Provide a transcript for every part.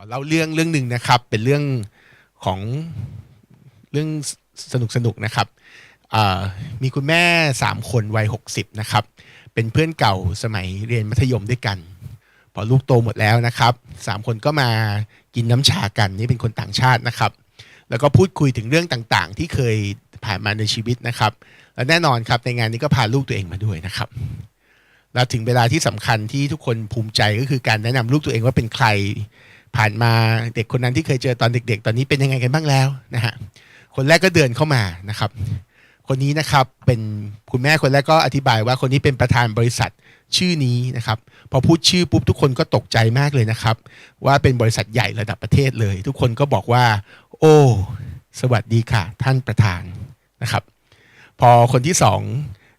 อเล่าเรื่องเรื่องหนึ่งนะครับ เป็นเรื่องของเรื่องสนุกสนุกๆนะครับมีคุณแม่สามคนวัยหกสิบนะครับ เป็นเพื่อนเก่าสมัยเรียนมัธยมด้วยกัน พอลูกโตหมดแล้วนะครับสามคนก็มากินน้ำชากันนี่เป็นคนต่างชาตินะครับ แล้วก็พูดคุยถึงเรื่องต่างๆ ที่เคยผ่านมาในชีวิตนะครับ และแน่นอนครับในงานนี้ก็พาลูกตัวเองมาด้วยนะครับแล้วถึงเวลาที่สำคัญที่ทุกคนภูมิใจก็คือการแนะนำลูกตัวเองว่าเป็นใคร ผ่านมาเด็กคนนั้นที่เคยเจอตอนเด็ก ๆ ตอนนี้เป็นยังไงกันบ้างแล้วนะฮะคนแรกก็เดินเข้ามานะครับ คนนี้นะครับเป็นคุณแม่คนแรกก็อธิบายว่าคนนี้เป็นประธานบริษัทชื่อนี้นะครับ พอพูดชื่อปุ๊บทุกคนก็ตกใจมากเลยนะครับ ว่าเป็นบริษัทใหญ่ระดับประเทศเลย ทุกคนก็บอกว่า โอ้สวัสดีค่ะ ท่านประธานนะครับ พอคนที่สอง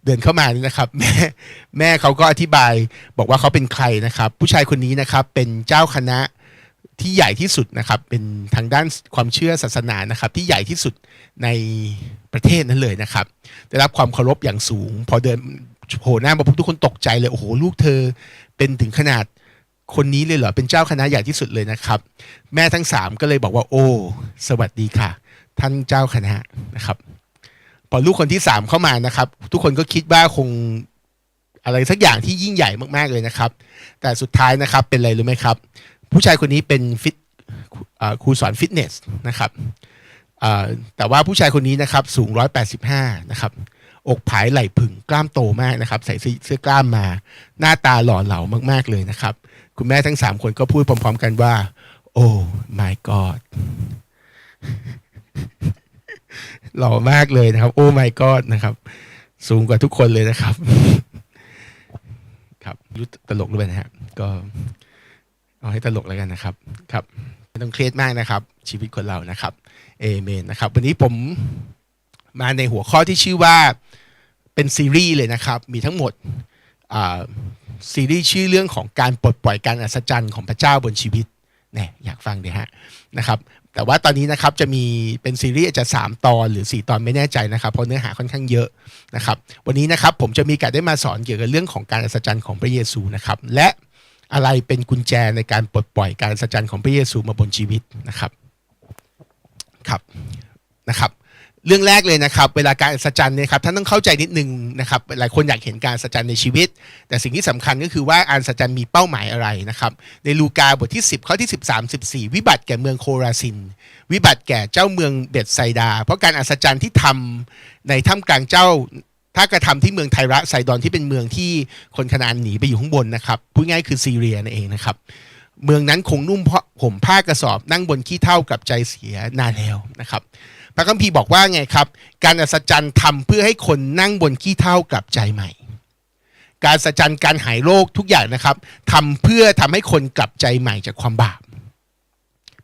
เดินเข้ามานี่นะครับ แม่แม่เขาก็อธิบายบอกว่าเขาเป็นใครนะครับ ผู้ชายคนนี้นะครับเป็นเจ้าคณะ ที่ใหญ่ที่สุดนะครับ เป็นทางด้านความเชื่อศาสนานะครับ ที่ใหญ่ที่สุดในประเทศนั้นเลยนะครับ ได้รับความเคารพอย่างสูง พอเดินโผล่หน้ามาปุ๊บทุกคนตกใจเลยโอ้โหลูกเธอเป็นถึงขนาดคนนี้เลยเหรอเป็นเจ้าคณะใหญ่ที่สุดเลยนะครับ แม่ทั้งสามก็เลยบอกว่า โอ้สวัสดีค่ะ ท่านเจ้าคณะนะครับ พอลูกคนที่สามเข้ามานะครับ ทุกคนก็คิดว่าคงอะไรสักอย่างที่ยิ่งใหญ่มากๆเลยนะครับ แต่สุดท้ายนะครับเป็นอะไรรู้ไหมครับ ผู้ชายคนนี้เป็นฟิตครูสอนฟิตเนสนะครับแต่ว่าผู้ชายคนนี้นะครับสูง 185 นะครับ อกผายไหล่ผึ่งกล้ามโตมากนะครับ ใส่เสื้อกล้ามมา หน้าตาหล่อเหลามากๆเลยนะครับ คุณแม่ทั้ง 3 คนก็พูดพร้อมๆกันว่า โอ้ my god หล่อมากเลยนะครับ โอ้ my god นะครับ สูงกว่าทุกคนเลยนะครับ ครับรู้ตลกด้วยนะฮะก็ เอาให้ตลกแล้วกันนะครับครับไม่ต้องเครียดมากนะครับ ชีวิตคนเรานะครับเอเมนนะครับ วันนี้ผมมาในหัวข้อที่ชื่อว่าเป็นซีรีส์เลยนะครับ มีทั้งหมดซีรีส์ชื่อเรื่องของการปลดปล่อยการอัศจรรย์ของพระเจ้าบนชีวิตเนี่ยอยากฟังดีฮะนะครับ แต่ว่าตอนนี้นะครับจะมีเป็นซีรีส์อาจจะ 3 ตอนหรือ 4 ตอนไม่แน่ใจนะครับเพราะเนื้อหาค่อนข้างเยอะนะครับ วันนี้นะครับผมจะมีการได้มาสอนเกี่ยวกับเรื่องของการอัศจรรย์ของพระเยซูนะครับ และ อะไรเป็นกุญแจในการปลดปล่อยการอัศจรรย์ของพระเยซูมาบนชีวิตนะครับครับนะครับเรื่องแรกเลยนะครับ เวลาการอัศจรรย์เนี่ยครับท่านต้องเข้าใจนิดนึงนะครับหลายคนอยากเห็นการอัศจรรย์ในชีวิต แต่สิ่งที่สำคัญก็คือว่าการอัศจรรย์มีเป้าหมายอะไรนะครับในลูกาบทที่ 10 ข้อที่ 13 14 วิบัติแก่เมืองโคราซิน วิบัติแก่เจ้าเมืองเบตไซดา เพราะการอัศจรรย์ที่ทำในถ้ำกลางเจ้า ถ้ากระทำที่เมืองไทระไซดอนที่เป็นเมืองที่คนคณานหนีไปอยู่ข้างบนนะครับพูดง่ายคือซีเรียนั่นเองนะครับ เมืองนั้นคงนุ่มเพราะห่มผ้ากระสอบนั่งบนขี้เท่ากับใจเสียนานแล้วนะครับพระคัมภีร์บอกว่าไงครับ การอัศจรรย์ทำเพื่อให้คนนั่งบนขี้เท่ากลับใจใหม่ การอัศจรรย์การหายโรคทุกอย่างนะครับทำเพื่อทำให้คนกลับใจใหม่จากความบาป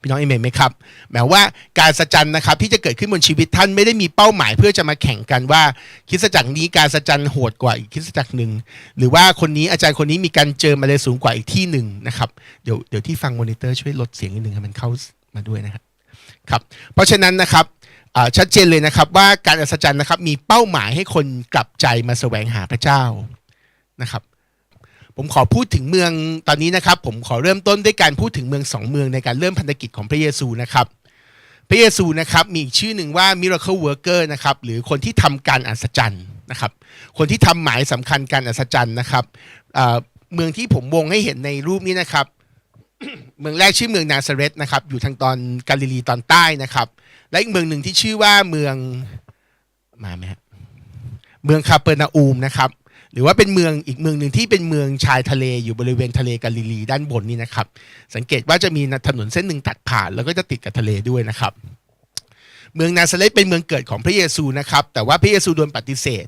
พี่น้องเอเมนไหมครับหมายว่าการสัจจันนะครับที่จะเกิดขึ้นบนชีวิตท่านไม่ได้มีเป้าหมายเพื่อจะมาแข่งกันว่าคริสตจักรนี้การสัจจันโหดกว่าอีกคริสตจักรหนึ่งหรือว่าคนนี้อาจารย์คนนี้มีการเจอมาเลยสูงกว่าอีกที่หนึ่งนะครับเดี๋ยวเดี๋ยวที่ฟังมอนิเตอร์ช่วยลดเสียงนิดนึงให้มันเข้ามาด้วยนะครับครับเพราะฉะนั้นนะครับชัดเจนเลยนะครับว่าการอัศจรรย์นะครับมีเป้าหมายให้คนกลับใจมาแสวงหาพระเจ้านะครับ ผมขอพูดถึงเมืองตอนนี้นะครับ ผมขอเริ่มต้นด้วยการพูดถึงเมืองสองเมืองในการเริ่มพันธกิจของพระเยซูนะครับ พระเยซูนะครับมีอีกชื่อหนึ่งว่า miracle worker นะครับหรือคนที่ทำการอัศจรรย์นะครับ คนที่ทำหมายสำคัญการอัศจรรย์นะครับเมืองที่ผมวงให้เห็นในรูปนี้นะครับ เมืองแรกชื่อเมืองนาซาเรตนะครับ อยู่ทางตอนกาลิลีตอนใต้นะครับ และอีกเมืองหนึ่งที่ชื่อว่าเมืองมาไหมฮะเมืองคาเปอร์นาอูมนะครับ หรือว่าเป็นเมืองอีกเมืองหนึ่งที่เป็นเมืองชายทะเลอยู่บริเวณทะเลกาลิลี ด้านบนนี่นะครับ สังเกตว่าจะมีถนนเส้นหนึ่งตัดผ่าน แล้วก็จะติดกับทะเลด้วยนะครับ เมืองนาซาเรตเป็นเมืองเกิดของพระเยซูนะครับ แต่ว่าพระเยซูโดนปฏิเสธ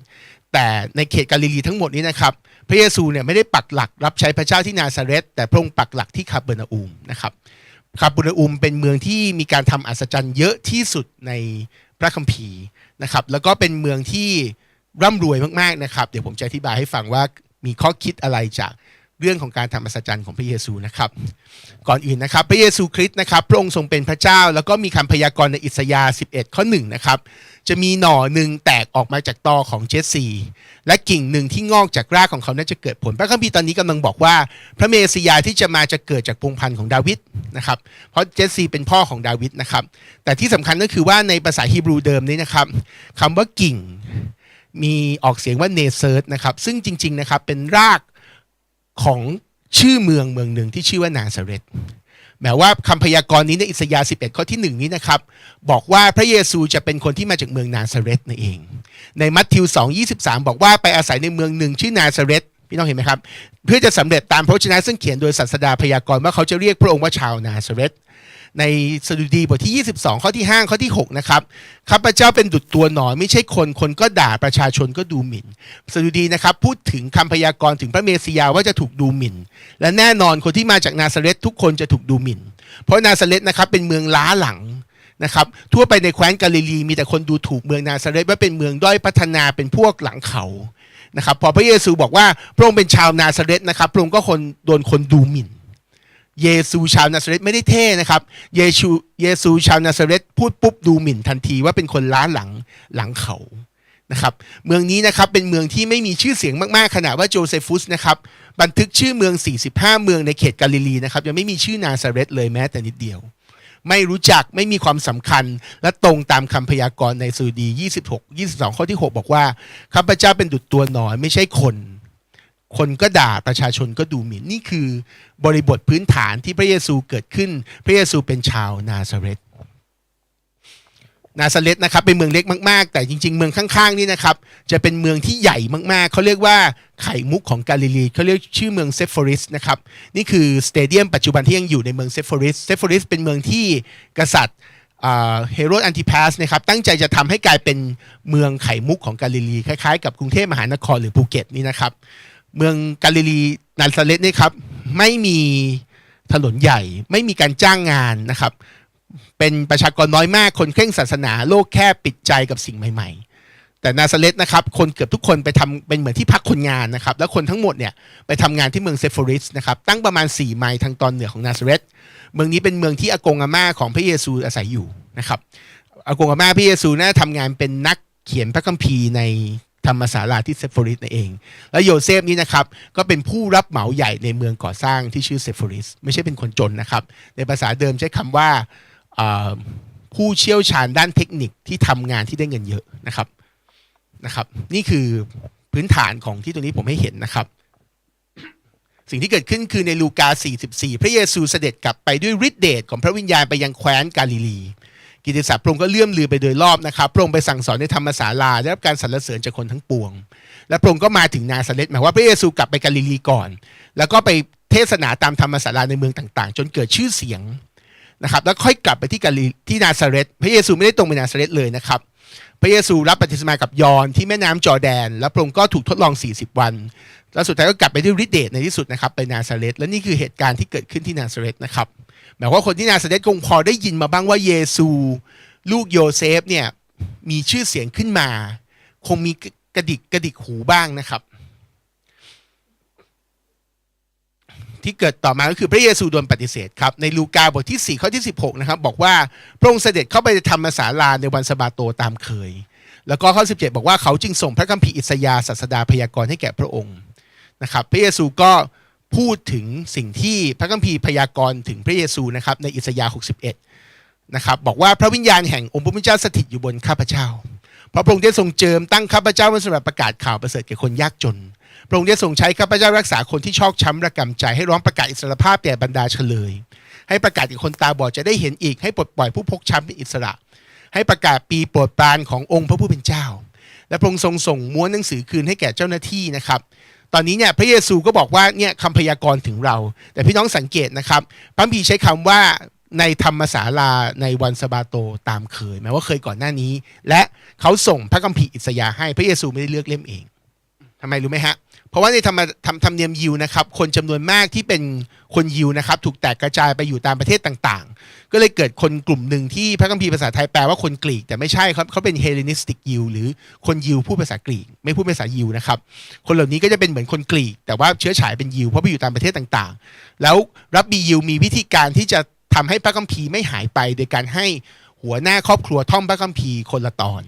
แต่ในเขตกาลิลีทั้งหมดนี้นะครับ พระเยซูเนี่ยไม่ได้ปักหลักรับใช้พระเจ้าที่นาซาเรตแต่พระองค์ปักหลักที่คาเปอร์นาอูมนะครับคาเปอร์นาอูมเป็นเมืองที่มีการทำอัศจรรย์เยอะที่สุดในพระคัมภีร์นะครับ แล้วก็เป็นเมืองที่ ร่ำรวยมากๆนะครับ เดี๋ยวผมจะอธิบายให้ฟังว่ามีข้อคิดอะไรจากเรื่องของการทำอัศจรรย์ของพระเยซูนะครับ ก่อนอื่นนะครับ พระเยซูคริสต์นะครับ พระองค์ทรงเป็นพระเจ้า แล้วก็มีคำพยากรณ์ในอิสยาห์11 ข้อ1นะครับจะมีหน่อหนึ่งแตกออกมาจากตอของเจสซีและกิ่งหนึ่งที่งอกจากรากของเขานั้นจะเกิดผล พระคัมภีร์ตอนนี้กำลังบอกว่า พระเมสสิยาที่จะมาจะเกิดจากพงพันธุ์ของดาวิดนะครับเพราะเจสซีเป็นพ่อของดาวิดนะครับแต่ที่สำคัญก็คือว่าในภาษาฮีบรูเดิมนี้นะครับคำว่ากิ่ง มีออกเสียงว่าเนเซิร์ตนะครับ ซึ่งจริง ๆ นะครับเป็นรากของชื่อเมืองเมืองหนึ่งที่ชื่อว่านาซาเรตแม้ว่าคำพยากรณ์นี้ในอิสยาห์11 ข้อที่ 1 นี้นะครับ บอกว่าพระเยซูจะเป็นคนที่มาจากเมืองนาซาเรตนั่นเอง ในมัทธิว 2 23 บอกว่าไปอาศัยในเมืองหนึ่งชื่อนาซาเรตพี่น้องเห็นไหมครับ เพื่อจะสำเร็จตามพระวจนะซึ่งเขียนโดยศาสดาพยากรณ์ว่าเขาจะเรียกพระองค์ว่าชาวนาซาเรต ในสดุดีบทที่ 22 ข้อที่ 5 ข้อที่ 6 นะครับข้าพเจ้าเป็นดุจตัวหนอนไม่ใช่คนคนก็ด่าประชาชนก็ดูหมิ่น สดุดีนะครับพูดถึงคำพยากรณ์ถึงพระเมสสิยาว่าจะถูกดูหมิ่น และแน่นอนคนที่มาจากนาซาเรตทุกคนจะถูกดูหมิ่น เพราะนาซาเรตนะครับเป็นเมืองล้าหลังนะครับทั่วไปในแคว้นกาลิลีมีแต่คนดูถูกเมืองนาซาเรตว่าเป็นเมืองด้อยพัฒนาเป็นพวกหลังเขานะครับพอพระเยซูบอกว่าพระองค์เป็นชาวนาซาเรตนะครับพระองค์ก็คนโดนคนดูหมิ่น เยซูชาวนาซาเรตไม่ได้เท่นะครับ เยซูเยซูชาวนาซาเรตพูดปุ๊บดูหมิ่นทันทีว่าเป็นคนล้าหลังหลังเขานะครับเมืองนี้นะครับเป็นเมืองที่ไม่มีชื่อเสียงมากๆขนาดว่าโจเซฟุสนะครับบันทึกชื่อเมือง 45 เมืองในเขตกาลิลีนะครับยังไม่มีชื่อนาซาเรตเลยแม้แต่นิดเดียว ไม่รู้จักไม่มีความสำคัญ และตรงตามคำพยากรณ์ในสุดี 26 22 ข้อที่ 6 บอกว่าข้าพเจ้าเป็นดุจตัวหนอนไม่ใช่คน คนก็ด่าประชาชนก็ดูหมิ่นนี่คือบริบทพื้นฐานที่พระเยซูเกิดขึ้น พระเยซูเป็นชาวนาซาเรตนาซาเรตนะครับเป็นเมืองเล็กมาก ๆ แต่จริง ๆ เมืองข้างๆนี่นะครับจะเป็นเมืองที่ใหญ่มากๆ เขาเรียกว่าไข่มุกของกาลิลีเขาเรียกชื่อเมืองเซฟอริสนะครับนี่คือสเตเดียมปัจจุบันที่ยังอยู่ในเมืองเซฟอริสเซฟอริสเป็นเมืองที่กษัตริย์เฮโรดอันติพาสนะครับตั้งใจจะทำให้กลายเป็นเมืองไข่มุกของกาลิลีคล้ายๆ กับกรุงเทพมหานครหรือภูเก็ตนี่นะครับ เมืองกาลิลีนาซาเรตนี่ครับ ไม่มีถนนใหญ่ ไม่มีการจ้างงานนะครับ เป็นประชากรน้อยมากคนเคร่งศาสนาโลกแค่ปิดใจกับสิ่งใหม่ ๆแต่นาซาเรตนะครับคนเกือบทุกคนไปทำเป็นเหมือนที่พักคนงานนะครับ แล้วคนทั้งหมดเนี่ยไปทำงานที่เมืองเซฟอริสนะครับตั้งประมาณ 4 ไมล์ทางตอนเหนือของนาซาเรตเมืองนี้เป็นเมืองที่อากงอาม่าของพระเยซูอาศัยอยู่นะครับอากงอาม่าพระเยซูน่าทำงานเป็นนักเขียนพระคัมภีร์ใน ธรรมศาลาที่เซฟอริสนั่นเอง แล้วโยเซฟนี่นะครับก็เป็นผู้รับเหมาใหญ่ในเมืองก่อสร้างที่ชื่อเซฟอริสไม่ใช่เป็นคนจนนะครับ ในภาษาเดิมใช้คำว่าผู้เชี่ยวชาญด้านเทคนิคที่ทำงานที่ได้เงินเยอะนะครับนะครับ นี่คือพื้นฐานของที่ตรงนี้ผมให้เห็นนะครับ สิ่งที่เกิดขึ้นคือในลูกา 44 พระเยซูเสด็จกลับไปด้วยฤทธิเดชของพระวิญญาณไปยังแคว้นกาลิลี กิตติศัพท์พระองค์ก็เลื่อมลือไปโดยรอบนะครับพระองค์ไปสั่งสอนในธรรมศาลาได้รับการสรรเสริญจากคนทั้งปวง และพระองค์ก็มาถึงนาซาเรตหมายว่าพระเยซูกลับไปกาลิลีก่อน แล้วก็ไปเทศนาตามธรรมศาลาในเมืองต่างๆ จนเกิดชื่อเสียงนะครับแล้วค่อยกลับไปที่กาลิที่นาซาเรตพระเยซูไม่ได้ตรงไปนาซาเรตเลยนะครับพระเยซูรับปฏิสมากับยอนที่แม่น้ำจอแดน แล้วพระองค์ก็ถูกทดลอง 40 วัน แล้วสุดท้ายก็กลับไปที่ฤทธิเดชในที่สุดนะครับไปนาซาเรตและนี่คือเหตุการณ์ที่เกิดขึ้นที่นาซาเรตนะครับ หมายว่าคนที่นาซาเรตคงพอได้ยินมาบ้างว่าเยซู ลูกโยเซฟเนี่ยมีชื่อเสียงขึ้นมา คงมีกระดิกกระดิกหูบ้างนะครับ ที่เกิดต่อมาก็คือพระเยซูโดนปฏิเสธครับ ในลูกาบทที่ 4 ข้อที่ 16 นะครับ บอกว่าพระองค์เสด็จเข้าไปธรรมศาลาในวันสะบาโตตามเคย แล้วก็ข้อ 17 บอกว่าเขาจึงส่งพระคัมภีร์อิสยาห์ศาสดาพยากรณ์ให้แก่พระองค์นะครับ พระเยซูก็ พูดถึงสิ่งที่พระคัมภีร์พยากรณ์ถึงพระเยซูนะครับในอิสยาห์61นะครับบอกว่าพระวิญญาณแห่งองค์พระผู้เป็นเจ้าสถิตอยู่บนข้าพเจ้า เพราะพระองค์ได้ทรงเจิมตั้งข้าพเจ้าไว้สำหรับประกาศข่าวประเสริฐแก่คนยากจน พระองค์ได้ทรงใช้ข้าพเจ้ารักษาคนที่ชอกช้ำระกำใจให้ร้องประกาศอิสรภาพแก่บรรดาเฉลย ให้ประกาศแก่คนตาบอดจะได้เห็นอีกให้ปลดปล่อยผู้พกช้ำเป็นอิสระ ให้ประกาศปีโปรดปรานขององค์พระผู้เป็นเจ้า และพระองค์ทรงส่งม้วนหนังสือคืนให้แก่เจ้าหน้าที่นะครับ ตอนนี้เนี่ยพระเยซูก็บอกว่าเนี่ยคำพยากรณ์ถึงเรา แต่พี่น้องสังเกตนะครับพระพีใช้คำว่าในธรรมศาลาในวันสบาโตตามเคยหมายว่าเคยก่อนหน้านี้ และเขาส่งพระคัมภีร์อิสยาให้พระเยซูไม่ได้เลือกเล่มเองทำไมรู้ไหมฮะเพราะว่าในธรรมธรรมธรรมเนียมยิวนะครับ คนจำนวนมากที่เป็นคนยิวนะครับ ถูกแตกกระจายไปอยู่ตามประเทศต่างๆ ก็เลยเกิดคนกลุ่มหนึ่งที่พระคัมภีร์ภาษาไทยแปลว่าคนกรีก แต่ไม่ใช่ครับเขาเป็นเฮเลนิสติกยิวหรือคนยิวพูดภาษากรีก ไม่พูดภาษายิวนะครับ คนเหล่านี้ก็จะเป็นเหมือนคนกรีก แต่ว่าเชื้อฉายเป็นยิวเพราะไปอยู่ตามประเทศต่างๆ แล้วรับบียิวมีวิธีการที่จะทำให้พระคัมภีร์ไม่หายไป โดยการให้หัวหน้าครอบครัวท่องพระคัมภีร์คนละตอน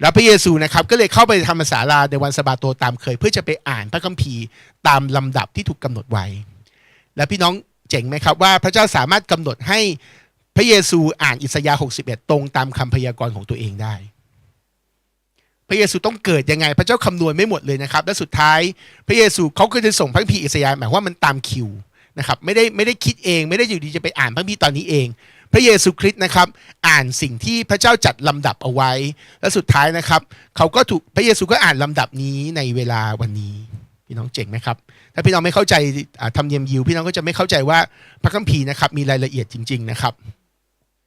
แล้วพระเยซูนะครับก็เลยเข้าไปธรรมศาลาในวันสะบาโตตามเคย เพื่อจะไปอ่านพระคัมภีร์ตามลำดับที่ถูกกำหนดไว้ แล้วพี่น้องเจ๋งไหมครับว่าพระเจ้าสามารถกำหนดให้พระเยซูอ่านอิสยาห์61 ตรงตามคำพยากรณ์ของตัวเองได้ พระเยซูต้องเกิดยังไง พระเจ้าคำนวณไม่หมดเลยนะครับ และสุดท้ายพระเยซูเขาก็จะส่งพระคัมภีร์อิสยาห์หมายว่ามันตามคิวนะครับไม่ได้ไม่ได้คิดเอง ไม่ได้อยู่ดีจะไปอ่านพระคัมภีร์ตอนนี้เอง พระเยซูคริสต์นะครับ อ่านสิ่งที่พระเจ้าจัดลำดับเอาไว้ และสุดท้ายนะครับ เขาก็ถูกพระเยซูก็อ่านลำดับนี้ในเวลาวันนี้พี่น้องเจ๋งไหมครับ ถ้าพี่น้องไม่เข้าใจอ่าธรรมเนียมยิว พี่น้องก็จะไม่เข้าใจว่าพระคัมภีร์นะครับมีรายละเอียดจริง ๆ นะครับ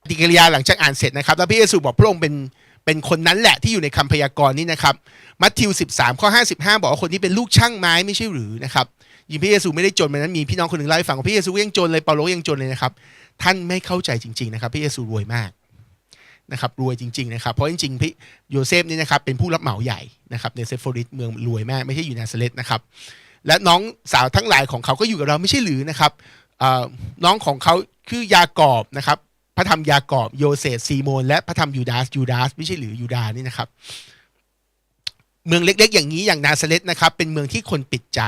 ปฏิกิริยาหลังจากอ่านเสร็จนะครับ แล้วพระเยซูบอกพระองค์เป็นเป็นคนนั้นแหละที่อยู่ในคำพยากรณ์นี้นะครับมัทธิว 13 ข้อ 55 บอกว่าคนนี้เป็นลูกช่างไม้ไม่ใช่หรือนะครับยิงพระเยซูไม่ได้จนมันนั้นมีพี่น้องคนหนึ่งเล่าให้ฟังว่าพระเยซูยังจนเลยเปาโลยังจนเลยนะครับ ท่านไม่เข้าใจจริง ๆ นะครับ พระเยซูรวยมากนะครับรวยจริง ๆ นะครับ เพราะจริงๆพี่โยเซฟนี่นะครับเป็นผู้รับเหมาใหญ่นะครับในเซโฟริสเมืองรวยมากไม่ใช่อยู่นาซาเรตนะครับและน้องสาวทั้งหลายของเขาก็อยู่กับเราไม่ใช่หรือนะครับน้องของเขาคือยากอบนะครับพระธรรมยากอบโยเซฟซีโมนและพระธรรมยูดาสยูดาสไม่ใช่หรือยูดานี่นะครับ เมืองเล็กๆ อย่างนี้อย่างนาซาเรตนะครับเป็นเมืองที่คนปิดใจ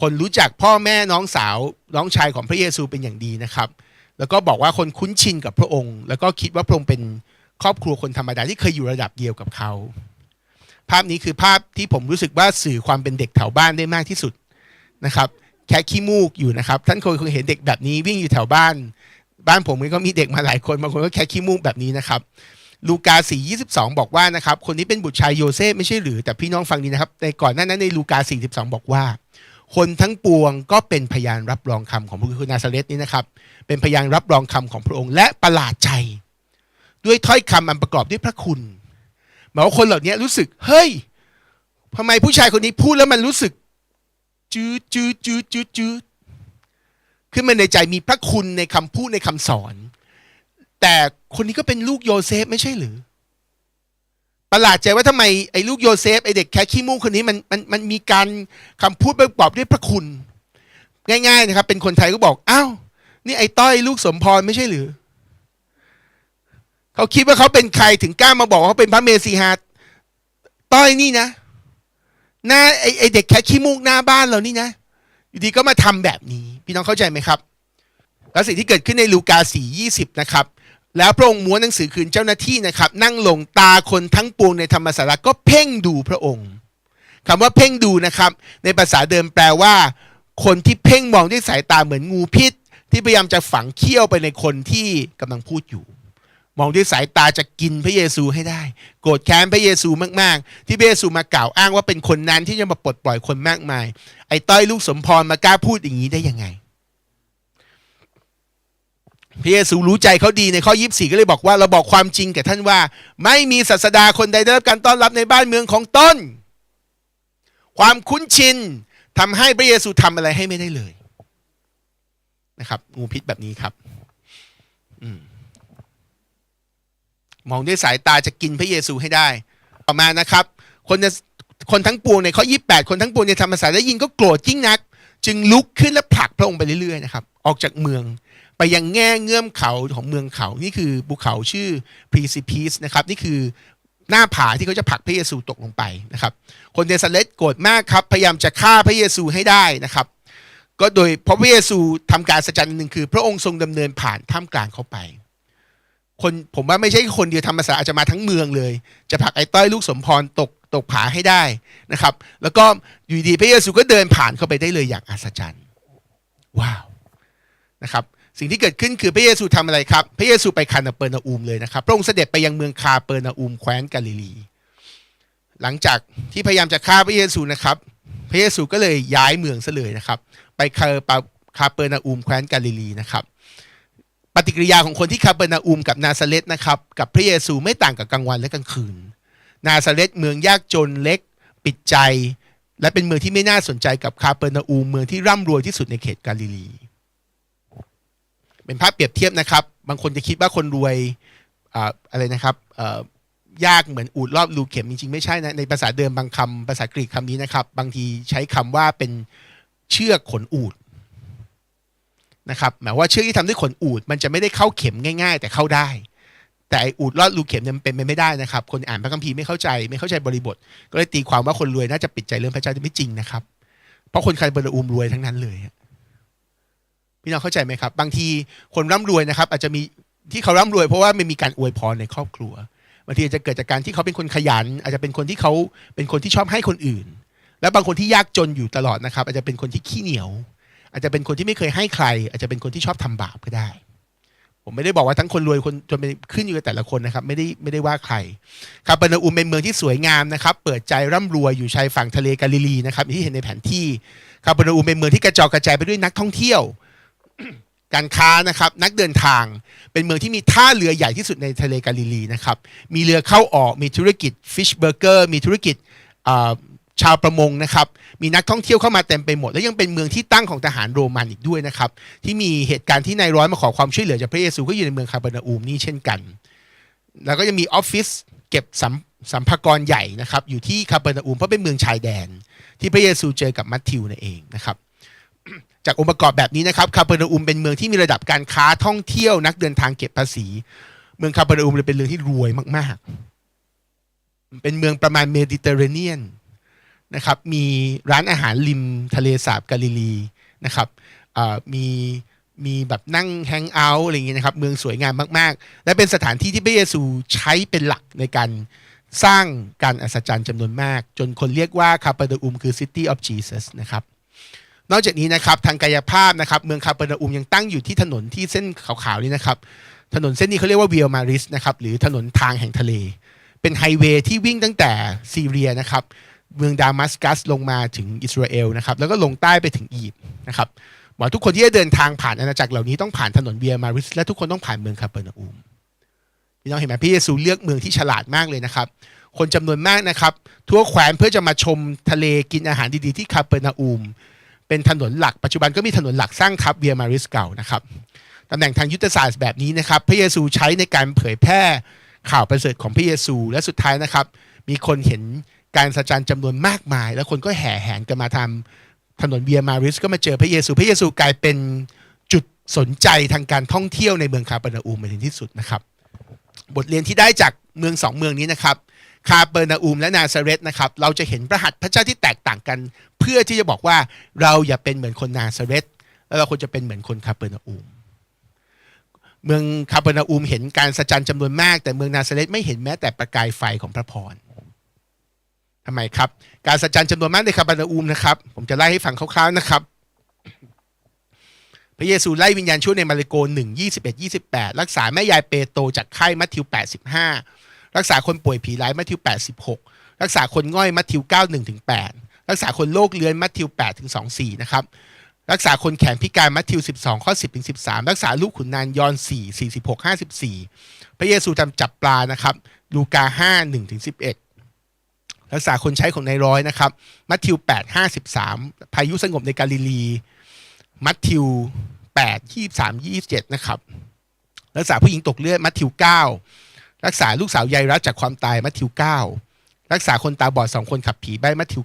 คนรู้จักพ่อแม่น้องสาวน้องชายของพระเยซูเป็นอย่างดีนะครับ แล้วก็บอกว่าคนคุ้นชินกับพระองค์ แล้วก็คิดว่าพระองค์เป็นครอบครัวคนธรรมดาที่เคยอยู่ระดับเดียวกับเขา ภาพนี้คือภาพที่ผมรู้สึกว่าสื่อความเป็นเด็กแถวบ้านได้มากที่สุดนะครับ แค่ขี้มูกอยู่นะครับ ท่านเคยเคยเห็นเด็กแบบนี้วิ่งอยู่แถวบ้าน บ้านผมก็มีเด็กมาหลายคนบางคนก็แค่ขี้มูกแบบนี้นะครับลูกา4 22บอกว่านะครับ คนนี้เป็นบุตรชายโยเซฟไม่ใช่หรือ แต่พี่น้องฟังดีนะครับ ในก่อนหน้านั้นในลูกา42บอกว่า คนทั้งปวงก็เป็นพยานรับรองคำของพระคุณนาซาเรตนี้นะครับ เป็นพยานรับรองคำของพระองค์ และประหลาดใจ ด้วยถ้อยคำอันประกอบด้วยพระคุณหมายว่าคนเหล่านี้รู้สึก เฮ้ยทำไมผู้ชายคนนี้พูดแล้วมันรู้สึก จืดจืดจืดจืดจืดขึ้นมาในใจมีพระคุณในคำพูดในคำสอน แต่คนนี้ก็เป็นลูกโยเซฟไม่ใช่หรือ ประหลาดใจว่าทำไมไอ้ลูกโยเซฟไอ้เด็กแค่ขี้มูกคนนี้มันมันมันมีการคำพูดประกอบด้วยพระคุณ ง่ายๆนะครับ เป็นคนไทยก็บอกอ้าวนี่ไอ้ต้อยลูกสมพรไม่ใช่หรือเขาคิดว่าเขาเป็นใครถึงกล้ามาบอกว่าเขาเป็นพระเมสสิฮาต้อยนี่นะหน้าไอไอเด็กแค่ขี้มูกหน้าบ้านเรานี่นะ อยู่ดีก็มาทำแบบนี้ พี่น้องเข้าใจไหมครับ แล้วสิ่งที่เกิดขึ้นในลูกาสี่ยี่สิบนะครับ แล้วพระองค์ม้วนหนังสือคืนเจ้าหน้าที่นะครับ นั่งลงตาคนทั้งปวงในธรรมศาลาก็เพ่งดูพระองค์คำว่าเพ่งดูนะครับ ในภาษาเดิมแปลว่า คนที่เพ่งมองด้วยสายตาเหมือนงูพิษ ที่พยายามจะฝังเขี้ยวไปในคนที่กำลังพูดอยู่ มองด้วยสายตาจะกินพระเยซูให้ได้ โกรธแค้นพระเยซูมากๆ ที่พระเยซูมากล่าวอ้างว่าเป็นคนนั้นที่จะมาปลดปล่อยคนมากมาย ไอ้ต้อยลูกสมพรมากล้าพูดอย่างนี้ได้ยังไง พระเยซูรู้ใจเขาดีในข้อ 24 ก็เลยบอกว่าเราบอกความจริงแก่ท่านว่า ไม่มีศาสดาคนใดได้รับการต้อนรับในบ้านเมืองของตนความคุ้นชินทำให้พระเยซูทำอะไรให้ไม่ได้เลยนะครับ งูพิษแบบนี้ครับอมมองด้วยสายตาจะกินพระเยซูให้ได้ ต่อมานะครับ คนจะคนทั้งปวงในข้อ 28 คนทั้งปวงในธรรมศาสตร์ได้ยินก็โกรธยิ่งนัก จึงลุกขึ้นและผลักพระองค์ไปเรื่อยๆนะครับ ออกจากเมือง ไปยังแง่เงื่อมเขาของเมืองเขา นี่คือภูเขาชื่อพรีซิพีสนะครับนี่คือหน้าผาที่เขาจะผลักพระเยซูตกลงไปนะครับ คนเดซาเลตโกรธมากครับ พยายามจะฆ่าพระเยซูให้ได้นะครับ ก็โดยพระพระเยซูทำการสัจจ์หนึ่งคือ พระองค์ทรงดำเนินผ่านท่ามกลางเขาไป คนผมว่าไม่ใช่คนเดียวธรรมศาสตร์อาจจะมาทั้งเมืองเลย จะผลักไอ้ต้อยลูกสมพรตกตกผาให้ได้นะครับ แล้วก็อยู่ดีพระเยซูก็เดินผ่านเข้าไปได้เลยอย่างอัศจรรย์ ว้าว นะครับสิ่งที่เกิดขึ้นคือพระเยซูทำอะไรครับ พระเยซูไปคานาเปอร์นาอูมเลยนะครับพระองค์เสด็จไปยังเมืองคาเปอร์นาอูมแคว้นกาลิลี หลังจากที่พยายามจะฆ่าพระเยซูนะครับ พระเยซูก็เลยย้ายเมืองซะเลยนะครับ ไปคาปาคาเปอร์นาอูมแคว้นกาลิลีนะครับปฏิกิริยาของคนที่คาเปอร์นาอูมกับนาซาเรตนะครับกับพระเยซูไม่ต่างกับกลางวันและกลางคืน นาซาเรตเมืองยากจนเล็กปิดใจ และเป็นเมืองที่ไม่น่าสนใจกับคาเปอร์นาอูมเมืองที่ร่ำรวยที่สุดในเขตกาลิลี เป็นภาพเปรียบเทียบนะครับ บางคนจะคิดว่าคนรวยอ่าอะไรนะครับยากเหมือนอูดรอบรูเข็มจริงๆไม่ใช่นะในภาษาเดิมบางคำภาษากรีกคำนี้นะครับ บางทีใช้คำว่าเป็นเชือกขนอูดนะครับหมายว่าเชือกที่ทำด้วยขนอูดมันจะไม่ได้เข้าเข็มง่าย ๆ แต่เข้าได้ แต่อูดรอดรูเข็มเนี่ยมันเป็นไปไม่ได้นะครับ คนอ่านพระคัมภีร์ไม่เข้าใจไม่เข้าใจบริบท ก็เลยตีความว่าคนรวยน่าจะปิดใจเรื่องพระเจ้าจะไม่จริงนะครับ เพราะคนคาร์บอร์อูมรวยทั้งนั้นเลย พี่น้องเข้าใจไหมครับ บางทีคนร่ำรวยนะครับ อาจจะมีที่เขาร่ำรวย เพราะว่ามันมีการอวยพรในครอบครัวบางทีอาจจะเกิดจากการที่เขาเป็นคนขยัน อาจจะเป็นคนที่เขาเป็นคนที่ชอบให้คนอื่น แล้วบางคนที่ยากจนอยู่ตลอดนะครับ อาจจะเป็นคนที่ขี้เหนียว อาจจะเป็นคนที่ไม่เคยให้ใคร อาจจะเป็นคนที่ชอบทำบาปก็ได้ ผมไม่ได้บอกว่าทั้งคนรวยคนจนเป็นขึ้นอยู่กับแต่ละคนนะครับ ไม่ได้ไม่ได้ว่าใครคาเปอร์นาอุมเป็นเมืองที่สวยงามนะครับ เปิดใจร่ำรวยอยู่ชายฝั่งทะเลกาลิลีนะครับที่เห็นในแผนที่คาเปอร์นาอุมเป็นเมืองที่กระจอกกระจายไปด้วยนักท่องเที่ยว การค้านะครับนักเดินทางเป็นเมืองที่มีท่าเรือใหญ่ที่สุดในทะเลกาลิลีนะครับมีเรือเข้าออกมีธุรกิจฟิชเบอร์เกอร์มีธุรกิจชาวประมงนะครับมีนักท่องเที่ยวเข้ามาเต็มไปหมด และยังเป็นเมืองที่ตั้งของทหารโรมันอีกด้วยนะครับที่มีเหตุการณ์ที่นายร้อยมาขอความช่วยเหลือจากพระเยซูก็อยู่ในเมืองคาเปอร์นาอูมนี่เช่นกัน แล้วก็ยังมีออฟฟิศเก็บสัมสัมภากระใหญ่นะครับอยู่ที่คาเปอร์นาอูมเพราะเป็นเมืองชายแดน ที่พระเยซูเจอกับมัทธิวนั่นเองนะครับ จากองค์ประกอบแบบนี้นะครับคาเปอร์นาอุมเป็นเมืองที่มีระดับการค้าท่องเที่ยวนักเดินทางเก็บภาษี เมืองคาเปอร์นาอุมเลยเป็นเมืองที่รวยมาก ๆ เป็นเมืองประมาณเมดิเตอร์เรเนียนนะครับ มีร้านอาหารริมทะเลสาบกาลิลีนะครับมีมีแบบนั่งแฮงเอาท์อะไรอย่างเงี้ยนะครับ เมืองสวยงามมาก ๆ และเป็นสถานที่ที่พระเยซูใช้เป็นหลักในการสร้างการอัศจรรย์จำนวนมาก จนคนเรียกว่าคาปอร์นอุมคือ City of Jesus นะครับ นอกจากนี้นะครับทางกายภาพนะครับเมืองคาเปอร์นาอุมยังตั้งอยู่ที่ถนนที่เส้นขาวๆนี่นะครับถนนเส้นนี้เขาเรียกว่าเวียมาริสนะครับหรือถนนทางแห่งทะเล เป็นไฮเวย์ที่วิ่งตั้งแต่ซีเรียนะครับเมืองดามัสกัสลงมาถึงอิสราเอลนะครับแล้วก็ลงใต้ไปถึงอียิปต์นะครับบอกทุกคนที่จะเดินทางผ่านอาณาจักรเหล่านี้ต้องผ่านถนนเวียมาริสและทุกคนต้องผ่านเมืองคาเปอร์นาอุมพี่น้องเห็นไหมพระเยซูเลือกเมืองที่ฉลาดมากเลยนะครับ คนจำนวนมากนะครับ ทั่วแคว้นเพื่อจะมาชมทะเลกินอาหารดีๆที่คาเปอร์นาอุม เป็นถนนหลักปัจจุบันก็มีถนนหลักสร้างทับเวียมาริสเก่านะครับตำแหน่งทางยุทธศาสตร์แบบนี้นะครับ พระเยซูใช้ในการเผยแพร่ข่าวประเสริฐของพระเยซู และสุดท้ายนะครับ มีคนเห็นการสัจจันจำนวนมากมาย แล้วคนก็แห่แหนกันมาทำถนนเวียมาริสก็มาเจอพระเยซู พระเยซูกลายเป็นจุดสนใจทางการท่องเที่ยวในเมืองคาปอร์นาอูมในที่สุดนะครับ บทเรียนที่ได้จากเมืองสองเมืองนี้นะครับ คาเปอร์นาอูมและนาซาเรตนะครับเราจะเห็นพระหัตพระเจ้าที่แตกต่างกัน เพื่อที่จะบอกว่าเราอย่าเป็นเหมือนคนนาซาเรตแล้วเราควรจะเป็นเหมือนคนคาเปอร์นาอูมเมืองคาเปอร์นาอูมเห็นการสัจจันจำนวนมาก แต่เมืองนาซาเรตไม่เห็นแม้แต่ประกายไฟของพระพรทำไมครับ การสัจจันจำนวนมากในคาเปอร์นาอูมนะครับ ผมจะไล่ให้ฟังคร่าวๆนะครับพระเยซูไล่วิญญาณชั่วในมาระโก1 21 28รักษาแม่ยายเปโตจากไข้มัทธิว85 รักษาคนป่วยผีร้ายมัทธิว86 รักษาคนง่อยมัทธิว91ถึง8รักษาคนโรคเลื้อนมัทธิว8ถึง24นะครับรักษาคนแขนพิการมัทธิว 12 ข้อ 10ถึง13 รักษาลูกขุนนางยอห์น4 46 54 พระเยซูจำจับปลานะครับลูกา5 1ถึง11 รักษาคนใช้ของนายร้อยนะครับมัทธิว 8 53 พายุสงบในกาลิลีมัทธิว 8 23 27 นะครับ รักษาผู้หญิงตกเลือดมัทธิว 9 รักษาลูกสาวยายรัดจากความตายมัทธิว9รักษาคนตาบอดสองคนขับผีใบมัทธิว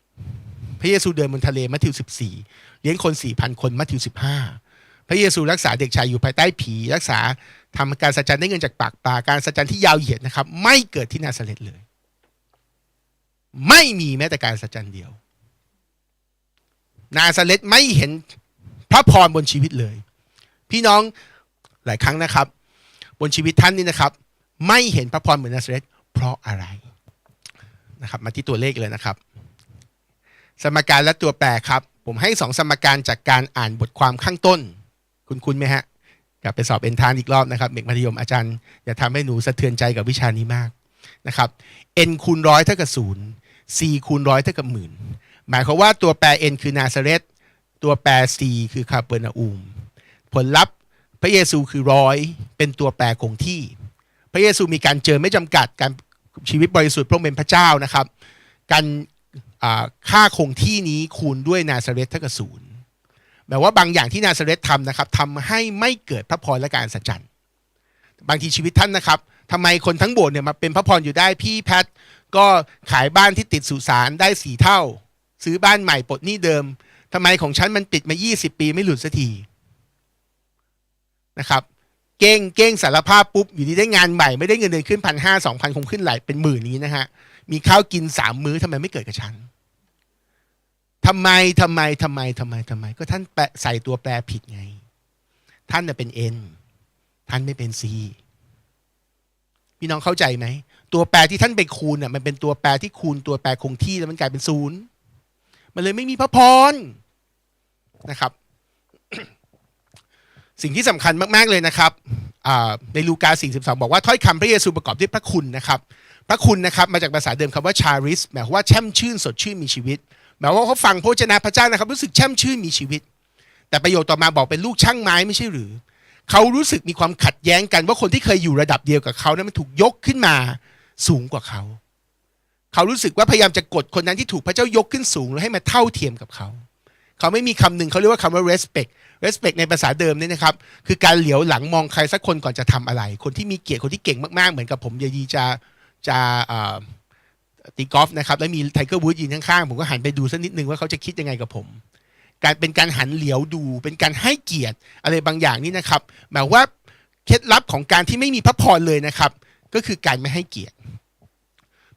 9พระเยซูเดินบนทะเลมัทธิว14เลี้ยงคน4,000คนมัทธิว15พระเยซูรักษาเด็กชายอยู่ภายใต้ผี รักษาทำการสัจจันได้เงินจากปากปลาการสัจจันที่ยาวเหยียดนะครับ ไม่เกิดที่นาซาเรตเลย ไม่มีแม้แต่การสัจจันเดียว นาซาเรตไม่เห็นพระพรบนชีวิตเลย พี่น้องหลายครั้งนะครับ บนชีวิตท่านนี่นะครับ ไม่เห็นพระพรเหมือนนาซาเรตเพราะอะไรนะครับ มาที่ตัวเลขเลยนะครับ สมการและตัวแปรครับ ผมให้สองสมการจากการอ่านบทความข้างต้น คุณคุณไหมฮะกลับไปสอบเอ็นทานอีกรอบนะครับเด็กมัธยมอาจารย์อย่าทำให้หนูสะเทือนใจกับวิชานี้มากนะครับ n คูณร้อยเท่ากับศูนย์ c คูณร้อยเท่ากับหมื่นหมายความว่าตัวแปร n คือนาซาเรตตัวแปร c คือคาเปอร์นาอูม ผลลัพธ์พระเยซูคือร้อยเป็นตัวแปรคงที่ พระเยซูมีการเจอไม่จำกัดการชีวิตบริสุทธิ์พระองค์เป็นพระเจ้านะครับ การค่าคงที่นี้คูณด้วยนาซาเรตเท่ากับศูนย์แปลว่าบางอย่างที่นาซาเรตทำนะครับทำให้ไม่เกิดพระพรและการสัจจันบางทีชีวิตท่านนะครับทำไมคนทั้งโบสถ์เนี่ยมาเป็นพระพรอยู่ได้พี่แพทก็ขายบ้านที่ติดสุสานได้สี่เท่า ซื้อบ้านใหม่ปลดหนี้เดิมทำไมของฉันมันปิดมา 20 ปีไม่หลุดสักทีนะครับ เก้งเก้งสารภาพปุ๊บอยู่ดีได้งานใหม่ไม่ได้เงินเดือนขึ้นพันห้าสองพันคงขึ้นหลายเป็นหมื่นนี้นะฮะมีข้าวกินสามมื้อทำไมไม่เกิดกับฉันทำไมทำไมทำไมทำไมทำไม ก็ท่านแปะใส่ตัวแปรผิดไง ท่านน่ะเป็นเอ็นท่านไม่เป็นซีพี่น้องเข้าใจไหมตัวแปรที่ท่านไปคูณน่ะมันเป็นตัวแปรที่คูณตัวแปรคงที่แล้วมันกลายเป็นศูนย์มันเลยไม่มีพระพรนะครับ สิ่งที่สำคัญมาก ๆ เลยนะครับในลูกา 42 บอกว่าถ้อยคำพระเยซูประกอบด้วยพระคุณนะครับ พระคุณนะครับมาจากภาษาเดิมคำว่าชาริสหมายว่าแช่มชื่นสดชื่นมีชีวิตหมายว่าเขาฟังพระวจนะพระเจ้านะครับ รู้สึกแช่มชื่นมีชีวิต แต่ประโยคต่อมาบอกเป็นลูกช่างไม้ไม่ใช่หรือ เขารู้สึกมีความขัดแย้งกันว่าคนที่เคยอยู่ระดับเดียวกับเขานั้นมันถูกยกขึ้นมาสูงกว่าเขา เขารู้สึกว่าพยายามจะกดคนนั้นที่ถูกพระเจ้า ยกขึ้นสูงแล้วให้มาเท่าเทียมกับเขา เขาไม่มีคำหนึ่งเขาเรียกว่าคำว่า respect respect ในภาษาเดิมเนี่ยนะครับคือการเหลียวหลังมองใครสักคนก่อนจะทำอะไร คนที่มีเกียรติคนที่เก่งมากๆ เหมือนกับผมยายีจะจะตีกอล์ฟนะครับแล้วมีไทเกอร์วูดยืนข้างๆผมก็หันไปดูสักนิดนึงว่าเขาจะคิดยังไงกับผม การเป็นการหันเหลียวดู เป็นการให้เกียรติอะไรบางอย่างนี่นะครับหมายว่าเคล็ดลับของการที่ไม่มีพระพรเลยนะครับ ก็คือการไม่ให้เกียรติ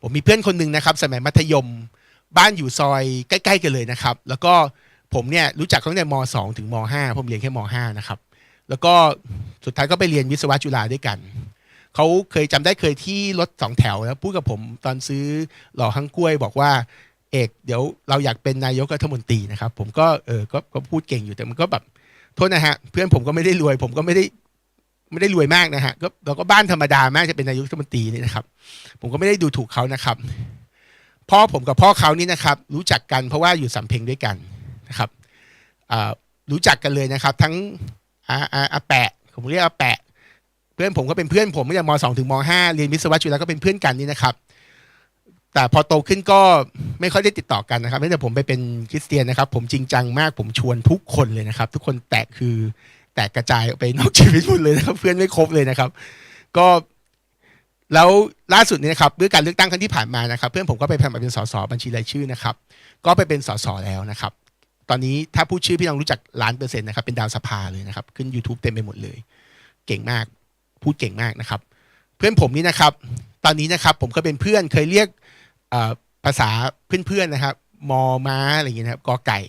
ผมมีเพื่อนคนหนึ่งนะครับ สมัยมัธยม บ้านอยู่ซอยใกล้ ๆ กันเลยนะครับ แล้วก็ ผมเนี่ยรู้จักเขาตั้งแต่ม2ถึงม5ผมเรียนแค่ม5นะครับ แล้วก็สุดท้ายก็ไปเรียนวิศวะจุฬาด้วยกันเขาเคยจำได้เคยที่รถสองแถวแล้วพูดกับผมตอนซื้อหล่อฮังกล้วยบอกว่าเอกเดี๋ยวเราอยากเป็นนายกรัฐมนตรีนะครับ ผมก็เออก็ก็พูดเก่งอยู่แต่มันก็แบบโทษนะฮะเพื่อนผมก็ไม่ได้รวย ผมก็ไม่ได้ไม่ได้รวยมากนะฮะก็เราก็บ้านธรรมดามากจะเป็นนายกรัฐมนตรีนี่นะครับ ผมก็ไม่ได้ดูถูกเขานะครับพ่อผมกับพ่อเขานี่นะครับ รู้จักกันเพราะว่าอยู่สำเพ็งด้วยกัน นะครับรู้จักกันเลยนะครับ ทั้งอาอาอาแปะผมเรียกอาแปะ เพื่อนผมก็เป็นเพื่อนผมตั้งแต่มสองถึงมห้าเรียนวิศวะจุฬาก็เป็นเพื่อนกันนี่นะครับ แต่พอโตขึ้นก็ไม่ค่อยได้ติดต่อกันนะครับตั้งแต่ผมไปเป็นคริสเตียนนะครับ ผมจริงจังมากผมชวนทุกคนเลยนะครับ ทุกคนแตกคือแตกกระจายออกไปนอกชีวิตหมดเลยนะครับ เพื่อนไม่ครบเลยนะครับ ก็แล้วล่าสุดนี้นะครับเมื่อการเลือกตั้งครั้งที่ผ่านมานะครับ เพื่อนผมก็ไปสมัครเป็นสสบัญชีรายชื่อนะครับ ก็ไปเป็นสสแล้วนะครับ ตอนนี้ถ้าพูดชื่อพี่น้องรู้จักล้านเปอร์เซ็นต์นะครับเป็นดาวสภาเลยนะครับ ขึ้น YouTube เต็มไปหมดเลย เก่งมากพูดเก่งมากนะครับ เพื่อนผมนี่นะครับ ตอนนี้นะครับผมก็เป็นเพื่อนเคยเรียกภาษาเพื่อนๆนะครับ มอม้าอะไรอย่างเงี้ยนะครับกอไก่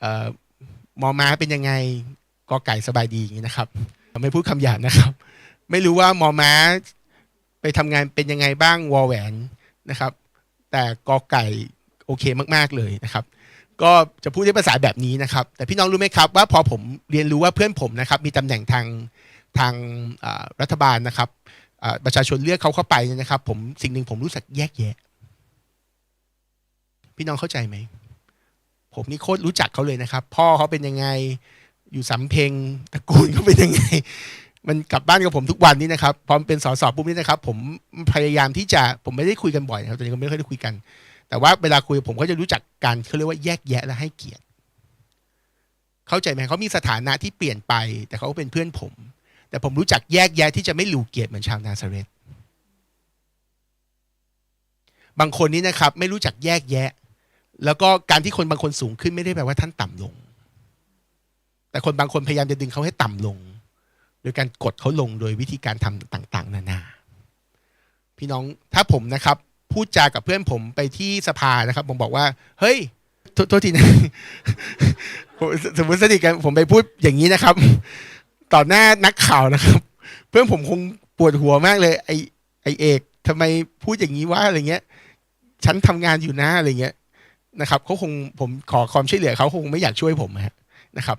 เอ่อมอม้าเป็นยังไงกอไก่สบายดีอย่างนี้นะครับไม่พูดคำหยาบนะครับ ไม่รู้ว่ามอม้าไปทำงานเป็นยังไงบ้างวอแหวนนะครับ แต่กอไก่โอเคมาก ๆเลยนะครับ ก็จะพูดด้วยภาษาแบบนี้นะครับ แต่พี่น้องรู้ไหมครับว่าพอผมเรียนรู้ว่าเพื่อนผมนะครับ มีตำแหน่งทางทางรัฐบาลนะครับประชาชนเลือกเขาเข้าไปนะครับ ผมสิ่งหนึ่งผมรู้สึกแยกแยะ พี่น้องเข้าใจไหมผมนี่โคตรรู้จักเขาเลยนะครับ พ่อเขาเป็นยังไง อยู่สำเพ็งตระกูลเขาเป็นยังไง มันกลับบ้านกับผมทุกวันนี้นะครับพอมันเป็นสอสอปุ๊บนี่นะครับ ผมพยายามที่จะผมไม่ได้คุยกันบ่อยนะครับตอนนี้ก็ไม่ค่อยได้คุยกัน แต่ว่าเวลาคุยผมก็จะรู้จักการเขาเรียกว่าแยกแยะและให้เกียรติ เข้าใจไหมเขามีสถานะที่เปลี่ยนไป แต่เขาก็เป็นเพื่อนผม แต่ผมรู้จักแยกแยะที่จะไม่หลูเกียรติเหมือนชาวนาซาเรตบางคนนี้นะครับ ไม่รู้จักแยกแยะ แล้วก็การที่คนบางคนสูงขึ้นไม่ได้แปลว่าท่านต่ำลง แต่คนบางคนพยายามจะดึงเขาให้ต่ำลง โดยการกดเขาลงโดยวิธีการทำต่าง ๆ นานา พี่น้องถ้าผมนะครับ พูดจากับเพื่อนผมไปที่สภานะครับ ผมบอกว่า เฮ้ยโทษทีนะสมมติสนิทกันผมไปพูดอย่างนี้นะครับ ต่อหน้านักข่าวนะครับ เพื่อนผมคงปวดหัวมากเลย ไอไอเอกทำไมพูดอย่างนี้ว่าอะไรเงี้ย ฉันทำงานอยู่นะอะไรเงี้ยนะครับเขาคงผมขอความช่วยเหลือเขาคงไม่อยากช่วยผมนะครับ